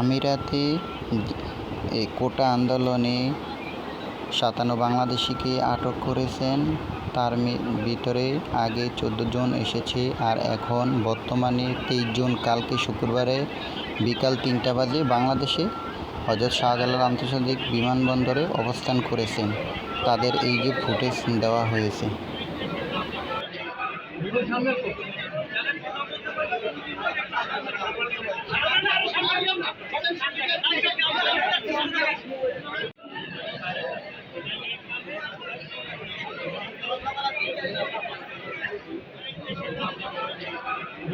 আমিরাতে কোটা আন্দোলনে সাতান্ন বাংলাদেশিকে আটক করেছেন। তার ভিতরে আগে চোদ্দ জন এসেছে আর এখন বর্তমানে তেইশ জন কালকে শুক্রবারে বিকাল তিনটা বাজে বাংলাদেশে হজরত শাহজালাল আন্তর্জাতিক বিমানবন্দরে অবস্থান করেছেন। তাদের এই যে ফুটেজ দেওয়া হয়েছে।